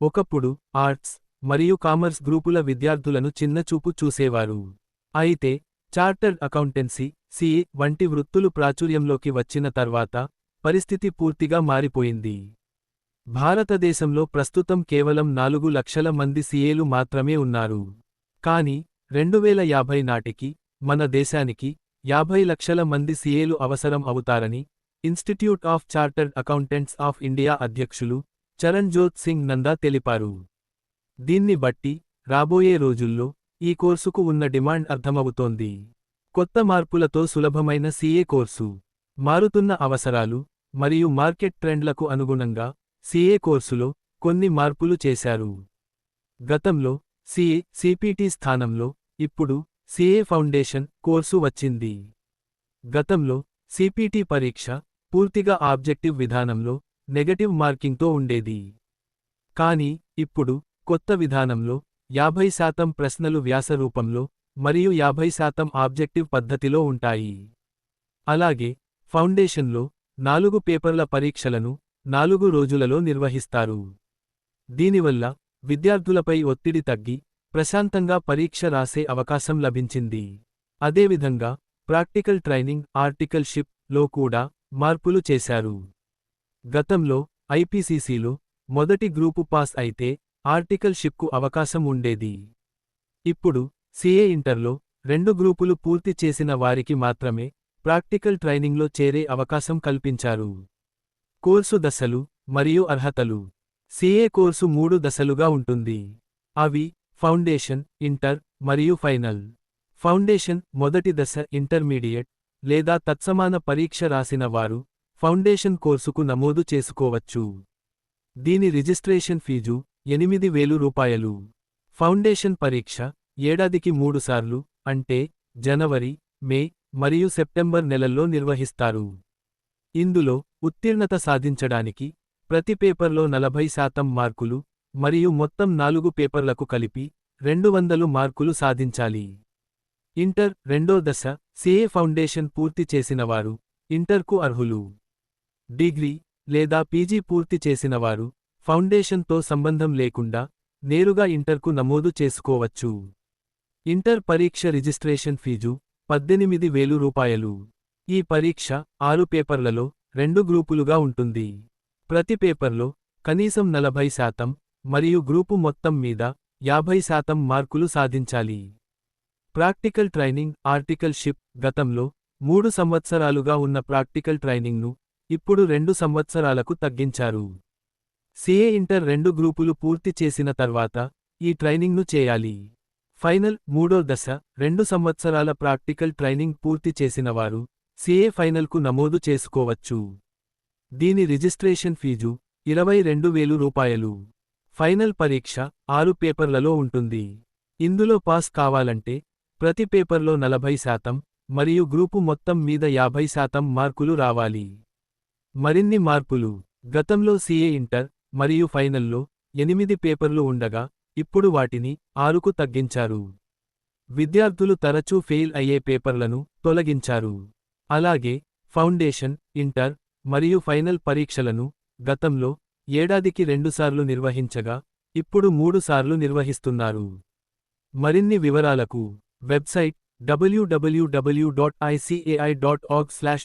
ఒకప్పుడు ఆర్ట్స్ మరియు కామర్స్ గ్రూపుల విద్యార్థులను చిన్నచూపు చూసేవారు. అయితే చార్టర్డ్ అకౌంటెన్సీ సిఏ వంటి వృత్తులు ప్రాచుర్యంలోకి వచ్చిన తర్వాత పరిస్థితి పూర్తిగా మారిపోయింది. భారతదేశంలో ప్రస్తుతం కేవలం నాలుగు లక్షల మంది సీఏలు మాత్రమే ఉన్నారు. కాని రెండువేల యాభై నాటికి మన దేశానికి యాభై లక్షల మంది సీఏలు అవసరం అవుతారని institute of chartered accountants of India అధ్యక్షులు చరణ్జోత్ సింగ్ నందా తెలిపారు. దీన్ని బట్టి రాబోయే రోజుల్లో ఈ కోర్సుకు ఉన్న డిమాండ్ అర్థమవుతోంది. కొత్త మార్పులతో సులభమైన సీఏ కోర్సు మారుతున్న అవసరాలు మరియు మార్కెట్ ట్రెండ్లకు అనుగుణంగా సీఏ కోర్సులో కొన్ని మార్పులు చేశారు. గతంలో సీఏ సిపిటి స్థానంలో ఇప్పుడు సీఏ ఫౌండేషన్ కోర్సు వచ్చింది. గతంలో సిపిటి పరీక్ష పూర్తిగా ఆబ్జెక్టివ్ విధానంలో నెగటివ్ మార్కింగ్తో ఉండేది. కానీ ఇప్పుడు కొత్త విధానంలో యాభై శాతం ప్రశ్నలు వ్యాస రూపంలో మరియు యాభై శాతం ఆబ్జెక్టివ్ పద్ధతిలో ఉంటాయి. అలాగే ఫౌండేషన్లో నాలుగు పేపర్ల పరీక్షలను నాలుగు రోజులలో నిర్వహిస్తారు. దీనివల్ల విద్యార్థులపై ఒత్తిడి తగ్గి ప్రశాంతంగా పరీక్ష రాసే అవకాశం లభించింది. అదేవిధంగా ప్రాక్టికల్ ట్రైనింగ్ ఆర్టికల్షిప్లో కూడా మార్పులు చేశారు. గతంలో ఐపీసీసీలో మొదటి గ్రూపు పాస్ అయితే ఆర్టికల్ షిప్కు అవకాశం ఉండేది. ఇప్పుడు సిఏ ఇంటర్లో రెండు గ్రూపులు పూర్తి చేసిన వారికి మాత్రమే ప్రాక్టికల్ ట్రైనింగ్లో చేరే అవకాశం కల్పించారు. కోర్సు దశలు మరియు అర్హతలు. సిఏ కోర్సు మూడు దశలుగా ఉంటుంది. అవి ఫౌండేషన్ ఇంటర్ మరియు ఫైనల్. ఫౌండేషన్ మొదటి దశ ఇంటర్మీడియట్ లేదా తత్సమాన పరీక్ష రాసిన వారు ఫౌండేషన్ కోర్సుకు నమోదు చేసుకోవచ్చు. దీని రిజిస్ట్రేషన్ ఫీజు ఎనిమిది వేలు రూపాయలు. ఫౌండేషన్ పరీక్ష ఏడాదికి మూడుసార్లు అంటే జనవరి మే మరియు సెప్టెంబర్ నెలల్లో నిర్వహిస్తారు. ఇందులో ఉత్తీర్ణత సాధించడానికి ప్రతి పేపర్లో నలభై శాతం మార్కులు మరియు మొత్తం నాలుగు పేపర్లకు కలిపి రెండు వందలు మార్కులు సాధించాలి. ఇంటర్ రెండో దశ సిఏ ఫౌండేషన్ పూర్తి చేసినవారు ఇంటర్కు అర్హులు. డిగ్రీ లేదా పీజీ పూర్తి చేసినవారు ఫౌండేషన్తో సంబంధం లేకుండా నేరుగా ఇంటర్కు నమోదు చేసుకోవచ్చు. ఇంటర్ పరీక్ష రిజిస్ట్రేషన్ ఫీజు పద్దెనిమిది వేలు రూపాయలు. ఈ పరీక్ష ఆరు పేపర్లలో రెండు గ్రూపులుగా ఉంటుంది. ప్రతి పేపర్లో కనీసం నలభై శాతం మరియు గ్రూపు మొత్తం మీద యాభై శాతం మార్కులు సాధించాలి. ప్రాక్టికల్ ట్రైనింగ్ ఆర్టికల్షిప్ గతంలో మూడు సంవత్సరాలుగా ఉన్న ప్రాక్టికల్ ట్రైనింగ్ను ఇప్పుడు రెండు సంవత్సరాలకు తగ్గించారు. సిఏ ఇంటర్ రెండు గ్రూపులు పూర్తి చేసిన తర్వాత ఈ ట్రైనింగ్ను చేయాలి. ఫైనల్ మూడో దశ రెండు సంవత్సరాల ప్రాక్టికల్ ట్రైనింగ్ పూర్తి చేసినవారు సిఏ ఫైనల్కు నమోదు చేసుకోవచ్చు. దీని రిజిస్ట్రేషన్ ఫీజు ఇరవై రెండు వేలు రూపాయలు. ఫైనల్ పరీక్ష ఆరు పేపర్లలో ఉంటుంది. ఇందులో పాస్ కావాలంటే ప్రతి పేపర్లో నలభై శాతం మరియు గ్రూపు మొత్తం మీద యాభై శాతం మార్కులు రావాలి. మరిన్ని మార్పులు గతంలో సిఏ ఇంటర్ మరియు ఫైనల్లో ఎనిమిది పేపర్లు ఉండగా ఇప్పుడు వాటిని ఆరుకు తగ్గించారు. విద్యార్థులు తరచూ ఫెయిల్ అయ్యే పేపర్లను తొలగించారు. అలాగే ఫౌండేషన్ ఇంటర్ మరియు ఫైనల్ పరీక్షలను గతంలో ఏడాదికి రెండుసార్లు నిర్వహించగా ఇప్పుడు మూడుసార్లు నిర్వహిస్తున్నారు. మరిన్ని వివరాలకు వెబ్సైట్ www.icaI.org స్లాష్